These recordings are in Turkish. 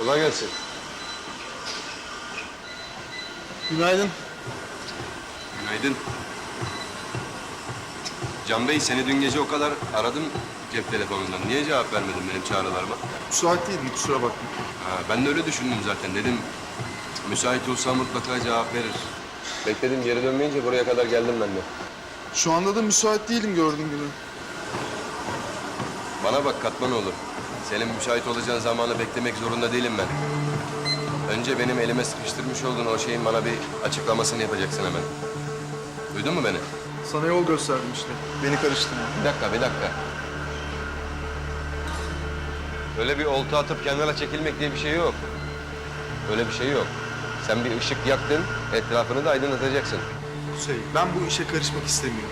Kolay gelsin. Günaydın. Günaydın. Can Bey seni dün gece o kadar aradım cep telefonundan. Niye cevap vermedin benim çağrılarıma? Müsait değildim kusura bakma. Ha, ben de öyle düşündüm zaten. Dedim müsait olsa mutlaka cevap verir. Bekledim geri dönmeyince buraya kadar geldim ben de. Şu anda da müsait değilim gördüğün gibi. Bana bak Katmanoğlu. Senin müsait olacağın zamanı beklemek zorunda değilim ben. Önce benim elime sıkıştırmış olduğun o şeyin bana bir açıklamasını yapacaksın hemen. Duydun mu beni? Sana yol gösterdim işte. Beni karıştırma. Bir dakika, bir dakika. Öyle bir olta atıp kenara çekilmek diye bir şey yok. Öyle bir şey yok. Sen bir ışık yaktın, etrafını da aydınlatacaksın. Kuzey, ben bu işe karışmak istemiyorum.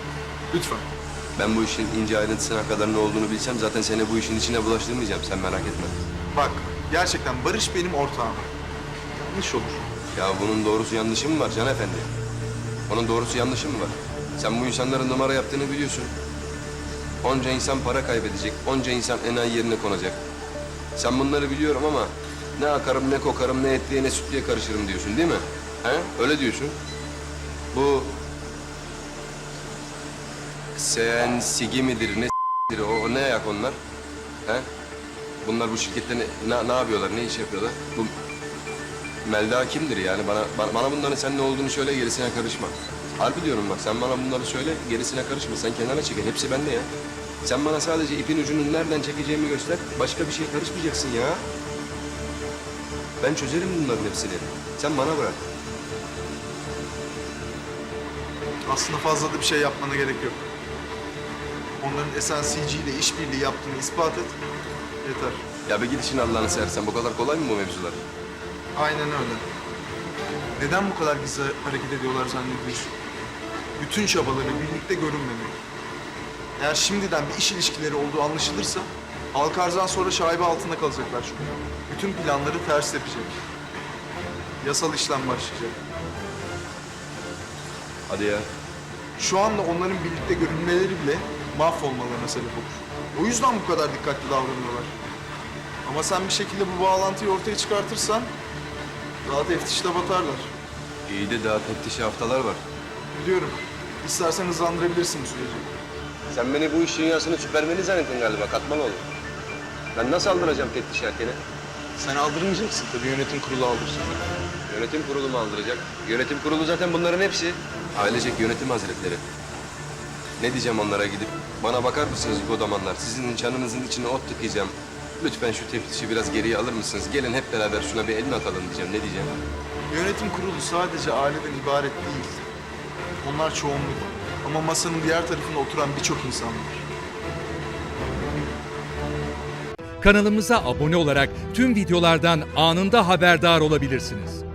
Lütfen. Ben bu işin ince ayrıntısına kadar ne olduğunu bilsem zaten seni bu işin içine bulaştırmayacağım. Sen merak etme. Bak, gerçekten Barış benim ortağım. Yanlış olur. Ya bunun doğrusu yanlışı mı var Can Efendi? Onun doğrusu yanlışı mı var? Sen bu insanların numara yaptığını biliyorsun. Onca insan para kaybedecek, onca insan enayi yerine konacak. Sen bunları biliyorum ama ne akarım, ne kokarım, ne etliye, ne sütlüye karışırım diyorsun değil mi? He? Öyle diyorsun. Bu... Sen sigi midir, ne s**tir, o, o ne ayak onlar? He? Bunlar bu şirkette ne, ne, ne yapıyorlar, ne iş yapıyorlar? Bu Melda kimdir yani? Bana, bana, bana bunların sen ne olduğunu söyle, gerisine karışma. Harbi diyorum bak, sen bana bunları söyle, gerisine karışma. Sen kenara çekil, hepsi bende ya. Sen bana sadece ipin ucunu nereden çekeceğimi göster, başka bir şeye karışmayacaksın ya. Ben çözerim bunların hepsini. Sen bana bırak. Aslında fazla da bir şey yapmana gerek yok. Onların SNCG ile işbirliği yaptığını ispat et. Yeter. Ya bir git işin Allah'ını seversen, bu kadar kolay mı bu mevzular? Aynen öyle. Neden bu kadar gizli hareket ediyorlar zannediyorsun? Bütün çabaları birlikte görünmemek. Eğer şimdiden bir iş ilişkileri olduğu anlaşılırsa Alkarz'dan sonra şaibe altında kalacaklar çünkü. Bütün planları ters yapacak. Yasal işlem başlayacak. Hadi ya. Şu anda onların birlikte görünmeleri bile mahvolmalarına sebep olur. O yüzden bu kadar dikkatli davranıyorlar. Ama sen bir şekilde bu bağlantıyı ortaya çıkartırsan daha teftişte batarlar. İyi de daha teftişi haftalar var. Biliyorum. İstersen hızlandırabilirsin bu süreci. Sen beni bu iş dünyasının süpermeni zannettin galiba, Katmanoğlu. Ben nasıl aldıracağım teftiş erkene? Sen aldırmayacaksın tabii yönetim kurulu aldırsın. Yönetim kurulu mu aldıracak? Yönetim kurulu zaten bunların hepsi. Ailecek yönetim hazretleri. Ne diyeceğim onlara gidip? Bana bakar mısınız godamanlar? Sizin çanınızın içine ot tıkayacağım. Lütfen şu teftişi biraz geriye alır mısınız? Gelin hep beraber şuna bir elini atalım diyeceğim. Ne diyeceğim? Yönetim kurulu sadece aileden ibaret değil. Onlar çoğunluk. Ama masanın diğer tarafında oturan birçok insan var. Kanalımıza abone olarak tüm videolardan anında haberdar olabilirsiniz.